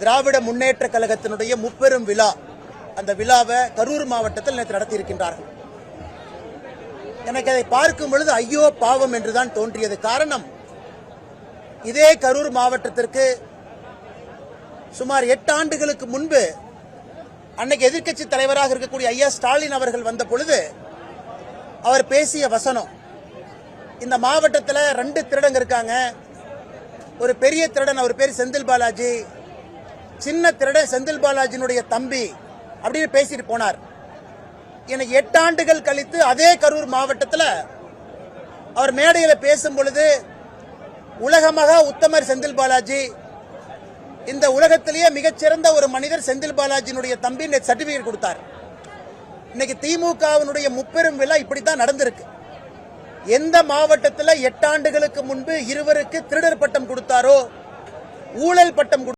திராவிட முன்னேற்ற கழகத்தினுடைய முப்பெரும் விழா. அந்த விழாவை கரூர் மாவட்டத்தில் நேற்று நடத்தியிருக்கின்றார்கள். எனக்கு அதை பார்க்கும் பொழுது ஐயோ பாவம் என்றுதான் தோன்றியது. காரணம் இதே கரூர் மாவட்டத்திற்கு சுமார் எட்டு ஆண்டுகளுக்கு முன்பு அன்னைக்கு எதிர்க்கட்சி தலைவராக இருக்கக்கூடிய ஐயா ஸ்டாலின் அவர்கள் வந்த பொழுது அவர் பேசிய வசனம் இந்த மாவட்டத்தில் ரெண்டு திருடங்க இருக்காங்க ஒரு பெரிய திருடன் அவர் பேர் செந்தில் பாலாஜி. சின்ன திருடன் செந்தில் பாலாஜினுடைய தம்பி அப்படின்னு பேசிட்டு போனார். எனக்கு எட்டு ஆண்டுகள் கழித்து அதே கரூர் மாவட்டத்தில் அவர் மேடையில் பேசும் பொழுது உலகமாக உத்தமர் செந்தில் பாலாஜி இந்த உலகத்திலேயே மிகச்சிறந்த ஒரு மனிதர் செந்தில் பாலாஜியினுடைய தம்பி சர்டிபிகேட் கொடுத்தார். இன்னைக்கு திமுகவினுடைய முப்பெரும் விழா இப்படித்தான் நடந்திருக்கு. எந்த மாவட்டத்தில் எட்டாண்டுகளுக்கு முன்பு இருவருக்கு திருடர் பட்டம் கொடுத்தாரோ ஊழல் பட்டம் கொடு-